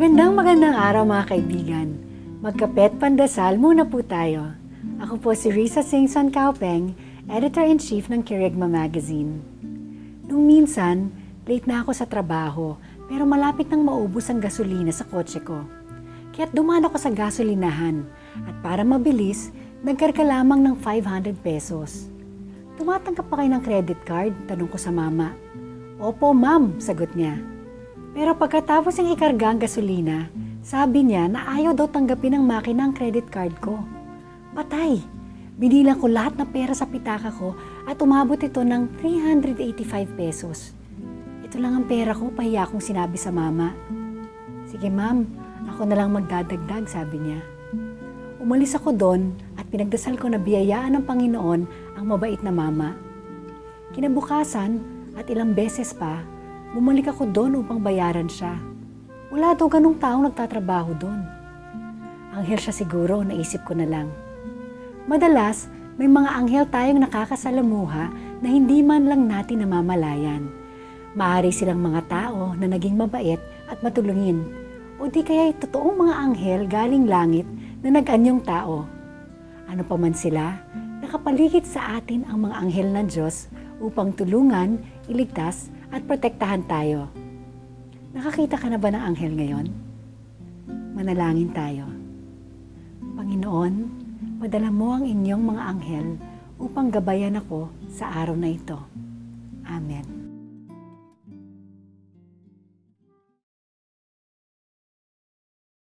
Magandang magandang araw mga kaibigan. Magkapet pandasal muna po tayo. Ako po si Risa Singson Kaupeng, Editor-in-Chief ng Kirigma Magazine. Nung minsan, late na ako sa trabaho pero malapit nang maubos ang gasolina sa kotse ko. Kaya't dumaan ako sa gasolinahan at para mabilis, nagkarga lamang ng 500 pesos. Tumatanggap pa kayo ng credit card? Tanong ko sa mama. Opo, ma'am, sagot niya. Pero pagkatapos ng ikarga ang gasolina, sabi niya na ayaw daw tanggapin ng makina ang credit card ko. Patay! Binilang ko lahat ng pera sa pitaka ko at umabot ito ng 385 pesos. Ito lang ang pera ko, pahiya akong sinabi sa mama. Sige ma'am, ako na lang magdadagdag, sabi niya. Umalis ako doon at pinagdasal ko na biyayaan ng Panginoon ang mabait na mama. Kinabukasan at ilang beses pa, bumalik ako doon upang bayaran siya. Wala daw ganong taong nagtatrabaho doon. Anghel siya siguro, naisip ko na lang. Madalas, may mga anghel tayong nakakasalamuha na hindi man lang natin namamalayan. Maari silang mga tao na naging mabait at matulungin. O di kaya totoong mga anghel galing langit na nag-anyong tao. Ano pa man sila, nakapaligid sa atin ang mga anghel ng Diyos upang tulungan, iligtas at protektahan tayo. Nakakita ka na ba ng anghel ngayon? Manalangin tayo. Panginoon, padala mo ang inyong mga anghel upang gabayan ako sa araw na ito. Amen.